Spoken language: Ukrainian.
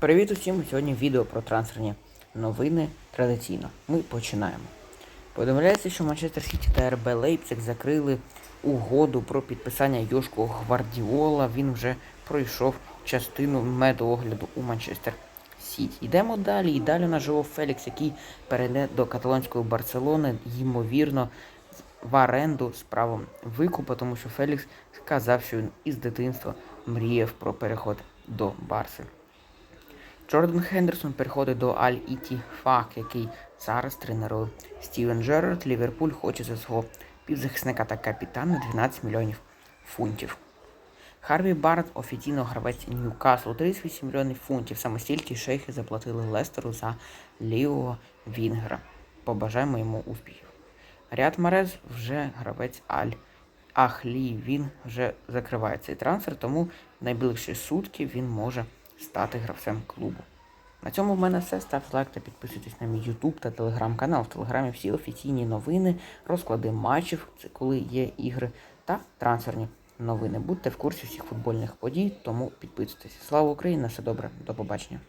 Привіт усім! Сьогодні відео про трансферні новини. Традиційно. Ми починаємо. Повідомляється, що Манчестер Сіті та РБ Лейпциг закрили угоду про підписання Йошко Гвардіола. Він вже пройшов частину медогляду у Манчестер Сіті. Йдемо далі. І далі Жоу Фелікс, який перейде до каталонської Барселони, ймовірно, в оренду з правом викупу, тому що Фелікс сказав, що він із дитинства мріяв про переход до Барси. Джордан Хендерсон переходить до Аль Іті Фак, який зараз тренує Стівен Джерард. Ліверпуль хоче за свого півзахисника та капітана 12 мільйонів фунтів. Харві Барт офіційно гравець Ньюкаслу 38 мільйонів фунтів. Саме стільки шейхи заплатили Лестеру за лівого Вінгера. Побажаємо йому успіхів. Ряд Марез вже гравець Аль Ахлі. Він вже закриває цей трансфер, тому найближчі сутки він може стати гравцем клубу. На цьому в мене все. Ставте лайк та підписуйтесь на мій YouTube та телеграм-канал. В телеграмі всі офіційні новини, розклади матчів, це коли є ігри та трансферні новини. Будьте в курсі всіх футбольних подій, тому підписуйтесь. Слава Україні! Все добре, до побачення.